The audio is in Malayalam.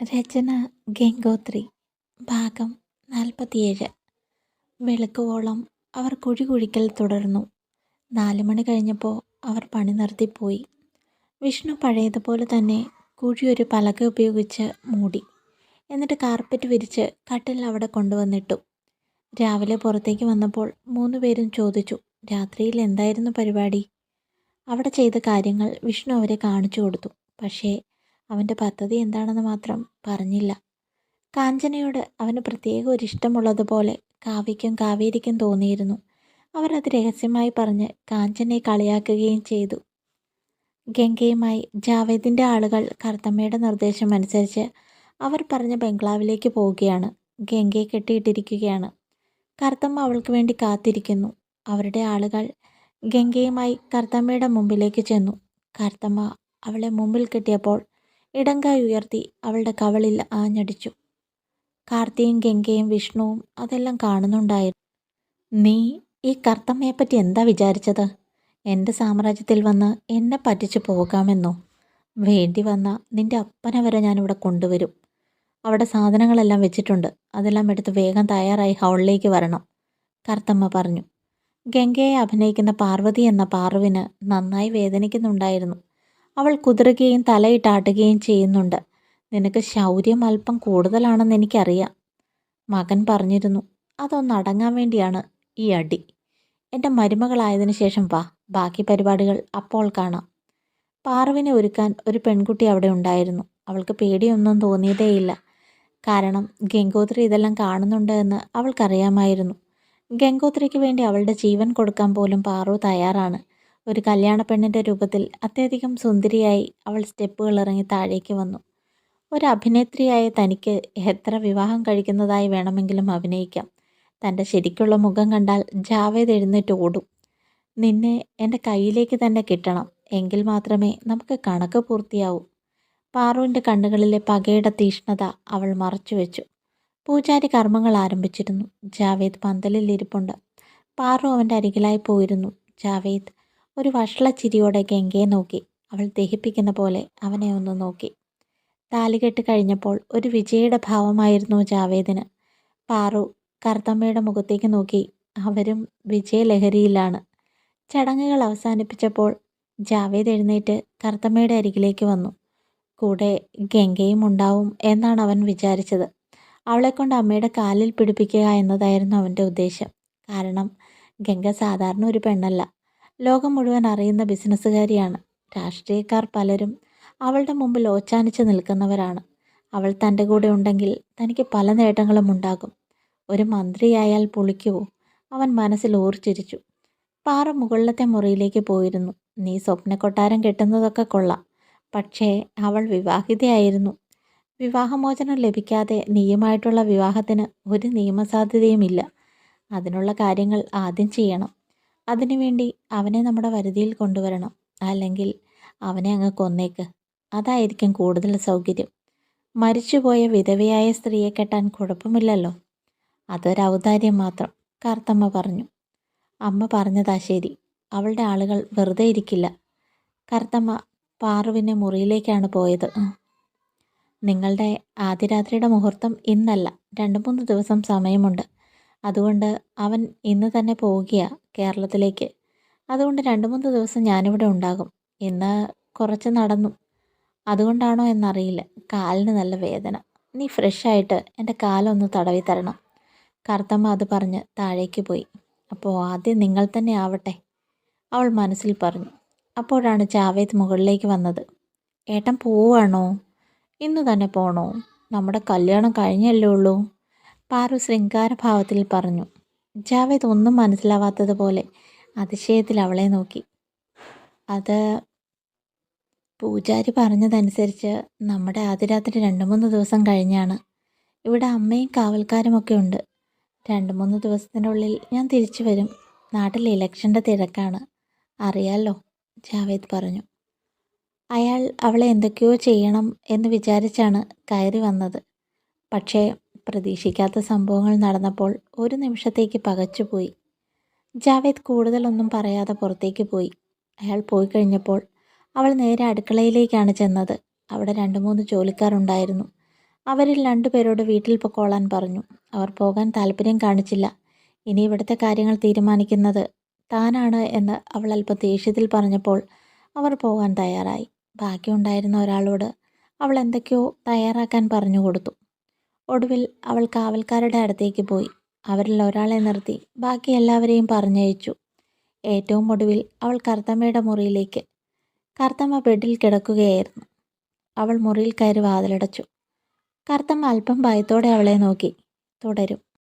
രചന ഗംഗോത്രി ഭാഗം നാൽപ്പത്തിയേഴ്. വെളുക്കുവോളം അവർ കുഴി കുഴിക്കൽ തുടർന്നു. നാല് മണി കഴിഞ്ഞപ്പോൾ അവർ പണി നിർത്തിപ്പോയി. വിഷ്ണു പഴയതുപോലെ തന്നെ കുഴി ഒരു പലക ഉപയോഗിച്ച് മൂടി. എന്നിട്ട് കാർപ്പറ്റ് വിരിച്ച് കട്ടിൽ അവിടെ കൊണ്ടുവന്നിട്ടു. രാവിലെ പുറത്തേക്ക് വന്നപ്പോൾ മൂന്ന് പേരും ചോദിച്ചു രാത്രിയിൽ എന്തായിരുന്നു പരിപാടി? അവിടെ ചെയ്ത കാര്യങ്ങൾ വിഷ്ണു അവരെ കാണിച്ചു കൊടുത്തു. പക്ഷേ അവന്റെ പദ്ധതി എന്താണെന്ന് മാത്രം പറഞ്ഞില്ല. കാഞ്ചനയോട് അവന് പ്രത്യേക ഒരു ഇഷ്ടമുള്ളതുപോലെ കാവ്യയ്ക്കും കാവേരിക്കും തോന്നിയിരുന്നു. അവരത് രഹസ്യമായി പറഞ്ഞ് കാഞ്ചനയെ കളിയാക്കുകയും ചെയ്തു. ഗംഗയുമായി ജാവേദിന്റെ ആളുകൾ കർത്തമ്മയുടെ നിർദ്ദേശം അനുസരിച്ച് അവർ പറഞ്ഞ ബംഗ്ലാവിലേക്ക് പോവുകയാണ്. ഗംഗയെ കെട്ടിയിട്ടിരിക്കുകയാണ്. കർത്തമ്മ അവൾക്ക് വേണ്ടി കാത്തിരിക്കുന്നു. അവരുടെ ആളുകൾ ഗംഗയുമായി കർത്തമ്മയുടെ മുമ്പിലേക്ക് ചെന്നു. കർത്തമ്മ അവളെ മുമ്പിൽ കെട്ടിയപ്പോൾ ഇടങ്കായി ഉയർത്തി അവളുടെ കവളിൽ ആഞ്ഞടിച്ചു. കാർത്തിയും ഗംഗയും വിഷ്ണുവും അതെല്ലാം കാണുന്നുണ്ടായിരുന്നു. നീ ഈ കർത്തമ്മയെപ്പറ്റി എന്താ വിചാരിച്ചത്? എന്റെ സാമ്രാജ്യത്തിൽ വന്ന് എന്നെ പറ്റിച്ചു പോകാമെന്നോ? വേണ്ടി വന്ന നിന്റെ അപ്പനെ വരെ ഞാനിവിടെ കൊണ്ടുവരും. അവിടെ സാധനങ്ങളെല്ലാം വെച്ചിട്ടുണ്ട്. അതെല്ലാം എടുത്ത് വേഗം തയ്യാറായി ഹൗളിലേക്ക് വരണം കർത്തമ്മ പറഞ്ഞു. ഗംഗയെ അഭിനയിക്കുന്ന പാർവതി എന്ന പാർവിന് നന്നായി വേദനിക്കുന്നുണ്ടായിരുന്നു. അവൾ കുതിരുകയും തലയിട്ടാട്ടുകയും ചെയ്യുന്നുണ്ട്. നിനക്ക് ശൗര്യം അല്പം കൂടുതലാണെന്ന് എനിക്കറിയാം. മകൻ പറഞ്ഞിരുന്നു അതൊന്ന് അടങ്ങാൻ വേണ്ടിയാണ് ഈ അടി. എന്റെ മരുമകളായതിനു ശേഷം വാ ബാക്കി പരിപാടികൾ അപ്പോൾ കാണാം. പാർവിനെ ഒരുക്കാൻ ഒരു പെൺകുട്ടി അവിടെ ഉണ്ടായിരുന്നു. അവൾക്ക് പേടിയൊന്നും തോന്നിയതേയില്ല. കാരണം ഗംഗോത്രി ഇതെല്ലാം കാണുന്നുണ്ട് എന്ന് അവൾക്കറിയാമായിരുന്നു. ഗംഗോത്രിക്ക് വേണ്ടി അവളുടെ ജീവൻ കൊടുക്കാൻ പോലും പാറു തയ്യാറാണ്. ഒരു കല്യാണ പെണ്ണിന്റെ രൂപത്തിൽ അത്യധികം സുന്ദരിയായി അവൾ സ്റ്റെപ്പുകൾ ഇറങ്ങി താഴേക്ക് വന്നു. ഒരു അഭിനേത്രിയായ തനിക്ക് എത്ര വിവാഹം കഴിക്കുന്നതായി വേണമെങ്കിലും അഭിനയിക്കാം. തന്റെ ശരിക്കുള്ള മുഖം കണ്ടാൽ ജാവേദ് എഴുന്നേറ്റ് ഓടും. നിന്നെ എന്റെ കയ്യിലേക്ക് തന്നെ കിട്ടണം. എങ്കിൽ മാത്രമേ നമുക്ക് കണക്ക് പൂർത്തിയാവൂ. പാറുവിന്റെ കണ്ണുകളിലെ പകയുടെ തീഷ്ണത അവൾ മറച്ചു വെച്ചു. പൂജാരി കർമ്മങ്ങൾ ആരംഭിച്ചിരുന്നു. ജാവേദ് പന്തലിൽ ഇരിപ്പുണ്ട്. പാറു അവന്റെ അരികിലായി പോയിരുന്നു. ജാവേദ് ഒരു വഷളച്ചിരിയോടെ ഗംഗയെ നോക്കി. അവൾ ദഹിപ്പിക്കുന്ന പോലെ അവനെ ഒന്ന് നോക്കി. താലികെട്ട് കഴിഞ്ഞപ്പോൾ ഒരു വിജയുടെ ഭാവമായിരുന്നു ജാവേദിന്. പാറു കർത്തമ്മയുടെ മുഖത്തേക്ക് നോക്കി. അവരും വിജയലഹരിയിലാണ് ചടങ്ങുകൾ അവസാനിപ്പിച്ചപ്പോൾ ജാവേദ് എഴുന്നേറ്റ് കർത്തമ്മയുടെ അരികിലേക്ക് വന്നു. കൂടെ ഗംഗയും ഉണ്ടാവും എന്നാണ് അവൻ വിചാരിച്ചത്. അവളെക്കൊണ്ട് അമ്മയുടെ കാലിൽ പിടിപ്പിക്കുക എന്നതായിരുന്നു അവന്റെ ഉദ്ദേശം. കാരണം ഗംഗ സാധാരണ ഒരു പെണ്ണല്ല. ലോകം മുഴുവൻ അറിയുന്ന ബിസിനസ്സുകാരിയാണ്. രാഷ്ട്രീയക്കാർ പലരും അവളുടെ മുമ്പിൽ ഓച്ചാനിച്ച് നിൽക്കുന്നവരാണ്. അവൾ തന്റെ കൂടെ ഉണ്ടെങ്കിൽ തനിക്ക് പല നേട്ടങ്ങളും ഉണ്ടാകും. ഒരു മന്ത്രിയായാൽ പൊളിക്കുവോ? അവൻ മനസ്സിൽ ഓർച്ചിരിച്ചു പാറ മുകളിലത്തെ മുറിയിലേക്ക് പോയിരുന്നു. നീ സ്വപ്നക്കൊട്ടാരം കെട്ടുന്നതൊക്കെ കൊള്ളാം. പക്ഷേ അവൾ വിവാഹിതയായിരുന്നു. വിവാഹമോചനം ലഭിക്കാതെ നീയുമായിട്ടുള്ള വിവാഹത്തിന് ഒരു നിയമസാധ്യതയുമില്ല. അതിനുള്ള കാര്യങ്ങൾ ആദ്യം ചെയ്യണം. അതിനുവേണ്ടി അവനെ നമ്മുടെ വരുതിയിൽ കൊണ്ടുവരണം. അല്ലെങ്കിൽ അവനെ അങ്ങ് കൊന്നേക്ക്. അതായിരിക്കും കൂടുതൽ സൗകര്യം. മരിച്ചുപോയ വിധവയായ സ്ത്രീയെ കെട്ടാൻ കുഴപ്പമില്ലല്ലോ. അതൊരു ഔദാര്യം മാത്രം കാർത്തമ്മ പറഞ്ഞു. അമ്മ പറഞ്ഞതാ ശരി. അവളുടെ ആളുകൾ വെറുതെ ഇരിക്കില്ല. കറുത്തമ്മ പാറുവിന്റെ മുറിയിലേക്കാണ് പോയത്. നിങ്ങളുടെ ആദ്യരാത്രിയുടെ മുഹൂർത്തം ഇന്നല്ല. രണ്ട് മൂന്ന് ദിവസം സമയമുണ്ട്. അതുകൊണ്ട് അവൻ ഇന്ന് തന്നെ പോവുകയാണ് കേരളത്തിലേക്ക്. അതുകൊണ്ട് രണ്ട് മൂന്ന് ദിവസം ഞാനിവിടെ ഉണ്ടാകും. ഇന്ന് കുറച്ച് നടന്നു. അതുകൊണ്ടാണോ എന്നറിയില്ല. കാലിന് നല്ല വേദന. നീ ഫ്രഷായിട്ട് എന്റെ കാലൊന്ന് തടവി തരണം. കർത്തമ്മ അത് പറഞ്ഞ് താഴേക്ക് പോയി. അപ്പോൾ ആദ്യം നിങ്ങൾ തന്നെ ആവട്ടെ. അവൾ മനസ്സിൽ പറഞ്ഞു. അപ്പോഴാണ് ജാവേദ് മുകളിലേക്ക് വന്നത്. ഏട്ടൻ പോവാണോ? ഇന്ന് തന്നെ പോണോ? നമ്മുടെ കല്യാണം കഴിഞ്ഞല്ലേ ഉള്ളൂ. പാറു ശൃംഗാരഭാവത്തിൽ പറഞ്ഞു. ജാവേദ് ഒന്നും മനസ്സിലാവാത്തതുപോലെ അതിശയത്തിൽ അവളെ നോക്കി. അത് പൂജാരി പറഞ്ഞതനുസരിച്ച് നമ്മുടെ ആദ്യരാത്രി രണ്ട് മൂന്ന് ദിവസം കഴിഞ്ഞാണ്. ഇവിടെ അമ്മയും കാവൽക്കാരുമൊക്കെ ഉണ്ട്. രണ്ട് മൂന്ന് ദിവസത്തിനുള്ളിൽ ഞാൻ തിരിച്ചു വരും. നാട്ടിൽ ഇലക്ഷന്റെ തിരക്കാണ്. അറിയാലോ ജാവേദ് പറഞ്ഞു. അയാൾ അവളെ എന്തൊക്കെയോ ചെയ്യണം എന്ന് വിചാരിച്ചാണ് കയറി വന്നത്. പക്ഷേ പ്രതീക്ഷിക്കാത്ത സംഭവങ്ങൾ നടന്നപ്പോൾ ഒരു നിമിഷത്തേക്ക് പകച്ചുപോയി ജാവേദ് കൂടുതലൊന്നും പറയാതെ പുറത്തേക്ക് പോയി. അയാൾ പോയി കഴിഞ്ഞപ്പോൾ അവൾ നേരെ അടുക്കളയിലേക്കാണ് ചെന്നത്. അവിടെ രണ്ട് മൂന്ന് ജോലിക്കാരുണ്ടായിരുന്നു അവരിൽ രണ്ടുപേരോട് വീട്ടിൽ പൊക്കോളാൻ പറഞ്ഞു. അവർ പോകാൻ താല്പര്യം കാണിച്ചില്ല. ഇനി ഇവിടുത്തെ കാര്യങ്ങൾ തീരുമാനിക്കുന്നത് താനാണ് എന്ന് അവൾ അല്പം ദേഷ്യത്തിൽ പറഞ്ഞപ്പോൾ അവർ പോകാൻ തയ്യാറായി. ബാക്കിയുണ്ടായിരുന്ന ഒരാളോട് അവൾ എന്തൊക്കെയോ തയ്യാറാക്കാൻ പറഞ്ഞു കൊടുത്തു. ഒടുവിൽ അവൾ കാവൽക്കാരുടെ അടുത്തേക്ക് പോയി. അവരിൽ ഒരാളെ നിർത്തി. ബാക്കി എല്ലാവരെയും പറഞ്ഞയച്ചു. ഏറ്റവും ഒടുവിൽ അവൾ കർത്തമ്മയുടെ മുറിയിലേക്ക്. കർത്തമ്മ ബെഡിൽ കിടക്കുകയായിരുന്നു. അവൾ മുറിയിൽ കയറി വാതിലടച്ചു. കർത്തമ്മ അല്പം ഭയത്തോടെ അവളെ നോക്കി. തുടരും.